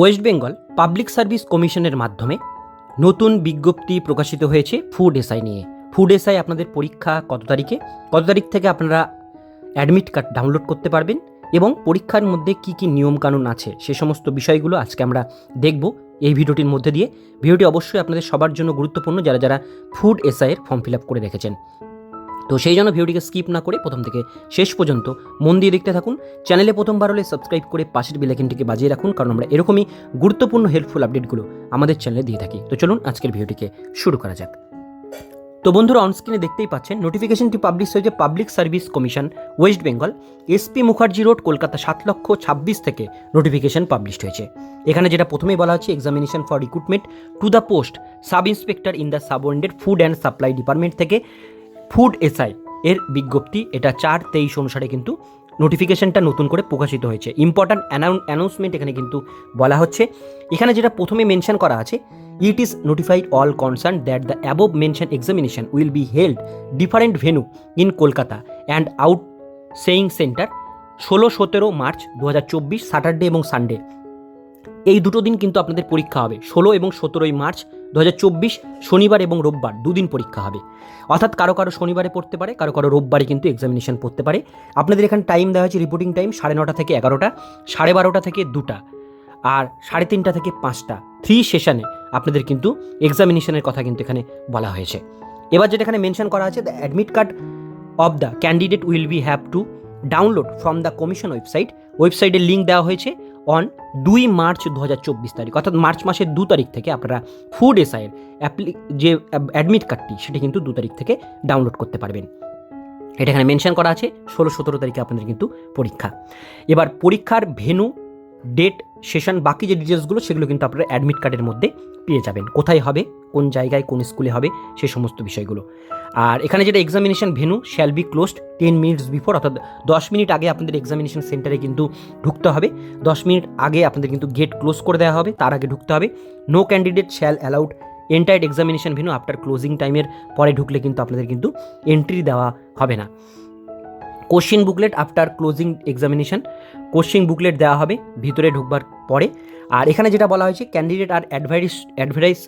West Bengal public service কমিশনের মাধ্যমে নতুন বিজ্ঞপ্তি প্রকাশিত হয়েছে ফুড এসআই নিয়ে। ফুড এসআই আপনাদের পরীক্ষা কত তারিখে? কত তারিখ থেকে আপনারা অ্যাডমিট কার্ড ডাউনলোড করতে পারবেন এবং পরীক্ষার মধ্যে কি কি নিয়মকানুন আছে সে সমস্ত বিষয়গুলো আজকে আমরা দেখব এই ভিডিওটির মধ্যে দিয়ে। ভিডিওটি অবশ্যই আপনাদের সবার জন্য গুরুত্বপূর্ণ যারা যারা ফুড এসআইয়ের ফর্ম ফিল আপ করে রেখেছেন। তো সেই জন্য ভিডিওটিকে স্কিপ না করে প্রথম থেকে শেষ পর্যন্ত মন দিয়ে দেখতে থাকুন। চ্যানেলে প্রথমবার হলে সাবস্ক্রাইব করে পাশের বেলাইকনটিকে বাজিয়ে রাখুন, কারণ আমরা এরকমই গুরুত্বপূর্ণ হেল্পফুল আপডেটগুলো আমাদের চ্যানেলে দিয়ে থাকি। তো চলুন আজকের ভিডিওটিকে শুরু করা যাক। তো বন্ধুরা অনস্ক্রিনে দেখতেই পাচ্ছেন নোটিফিকেশনটি পাবলিশ হয়েছে public service commission West Bengal SP Mukherjee road Kolkata সাত লক্ষ ছাব্বিশ থেকে নোটিফিকেশন পাবলিশ হয়েছে। এখানে যেটা প্রথমেই বলা হচ্ছে examination for recruitment to the post sub inspector in the subordinate food and supply department থেকে ফুড এসআই এর বিজ্ঞপ্তি এটা চার তেইশ অনুসারে কিন্তু নোটিফিকেশনটা নতুন করে প্রকাশিত হয়েছে। ইম্পর্ট্যান্ট অ্যানাউন্সমেন্ট এখানে কিন্তু বলা হচ্ছে। এখানে যেটা প্রথমে মেনশন করা আছে it is notified all concern that the above mention examination will be held different venue in Kolkata and out seeing centre ষোলো, সতেরো মার্চ দু হাজার চব্বিশ স্যাটারডে এবং সানডে এই দুটো দিন কিন্তু আপনাদের পরীক্ষা হবে, ষোলো এবং সতেরোই মার্চ দু হাজার চব্বিশ শনিবার এবং রোববার দুদিন পরীক্ষা হবে। অর্থাৎ কারও কারও শনিবারে পড়তে পারে, কারও কারও রোববারে কিন্তু এক্সামিনেশন পড়তে পারে। আপনাদের এখানে টাইম দেওয়া হয়েছে রিপোর্টিং টাইম সাড়ে নটা থেকে এগারোটা, সাড়ে বারোটা থেকে দুটা আর সাড়ে তিনটা থেকে পাঁচটা। থ্রি সেশনে আপনাদের কিন্তু এক্সামিনেশনের কথা কিন্তু এখানে বলা হয়েছে। এবার যেটা এখানে মেনশন করা আছে the admit card of the candidate will be have to download from the commission website ওয়েবসাইটের লিঙ্ক দেওয়া হয়েছে অন দুই মার্চ দু হাজার চব্বিশ তারিখ, অর্থাৎ মার্চ মাসের দু তারিখ থেকে আপনারা ফুড এসআইয়ের অ্যাপ্লি যে অ্যাডমিট কার্ডটি সেটি কিন্তু দু তারিখ থেকে ডাউনলোড করতে পারবেন। এটা এখানে মেনশন করা আছে, ষোলো সতেরো তারিখে আপনাদের কিন্তু পরীক্ষা। এবার পরীক্ষার ভেনু ডেট সেশন বাকি যে ডিটেলসগুলো সেগুলো কিন্তু আপনারা অ্যাডমিট কার্ডের মধ্যে পেয়ে যাবেন। কোথায় হবে, কোন জায়গায়, কোন স্কুলে হবে, সে সমস্ত বিষয়গুলো। আর এখানে যেটা examination venue shall be closed ten minutes before অর্থাৎ দশ মিনিট আগে আপনাদের এক্সামিনেশন সেন্টারে কিন্তু ঢুকতে হবে। দশ মিনিট আগে আপনাদের কিন্তু গেট ক্লোজ করে দেওয়া হবে, তার আগে ঢুকতে হবে। No candidate shall allowed entire examination venue after closing টাইমের পরে ঢুকলে কিন্তু আপনাদের কিন্তু এন্ট্রি দেওয়া হবে না। Question booklet after closing examination question booklet দেওয়া হবে, ভিতরে ঢুকবার পরে। আর এখানে যেটা বলা হয়েছে candidate R advise advise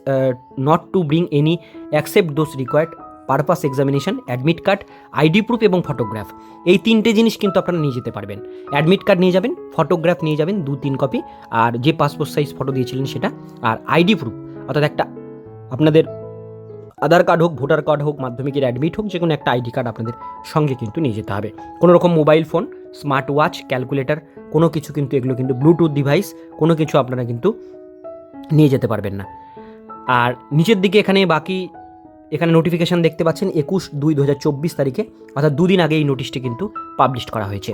not to bring any accept those required purpose examination admit card ID proof এবং ফটোগ্রাফ এই তিনটে জিনিস কিন্তু আপনারা নিয়ে যেতে পারবেন। অ্যাডমিট কার্ড নিয়ে যাবেন ফটোগ্রাফ নিয়ে যাবেন, দু তিন কপি আর যে পাসপোর্ট সাইজ ফটো দিয়েছিলেন সেটা, আর আইডি প্রুফ অর্থাৎ একটা আপনাদের আধার কার্ড হোক, ভোটার কার্ড হোক, মাধ্যমিকের অ্যাডমিট হোক, যে কোনো একটা আইডি কার্ড আপনাদের সঙ্গে কিন্তু নিয়ে যেতে হবে। কোনো রকম mobile phone smart watch calculator কোনো কিছু কিন্তু এগুলো কিন্তু ব্লুটুথ ডিভাইস কোনো কিছু আপনারা কিন্তু নিয়ে যেতে পারবেন না। আর নিচের দিকে এখানে বাকি, এখানে নোটিফিকেশান দেখতে পাচ্ছেন, একুশ দুই দু চব্বিশ তারিখে, অর্থাৎ দুদিন আগে এই নোটিশটি কিন্তু পাবলিশ করা হয়েছে।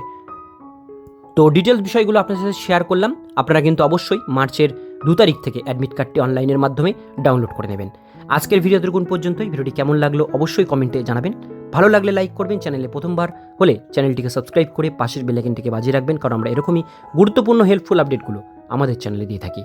তো ডিটেলস বিষয়গুলো আপনার সাথে শেয়ার করলাম। আপনারা কিন্তু অবশ্যই মার্চের দু তারিখ থেকে অ্যাডমিট কার্ডটি অনলাইনের মাধ্যমে ডাউনলোড করে নেবেন। আজকের ভিডিও কোন পর্যন্তই। ভিডিওটি কেমন লাগল অবশ্যই কমেন্টে জানাবেন। ভালো লাগলে লাইক করবেন চ্যানেলে প্রথমবার হলে চ্যানেলটিকে সাবস্ক্রাইব করে পাশের বেলাইকনটিকে বাজিয়ে রাখবেন, কারণ আমরা এরকমই গুরুত্বপূর্ণ হেল্পফুল আপডেটগুলো আমাদের চ্যানেলে দিয়ে থাকি।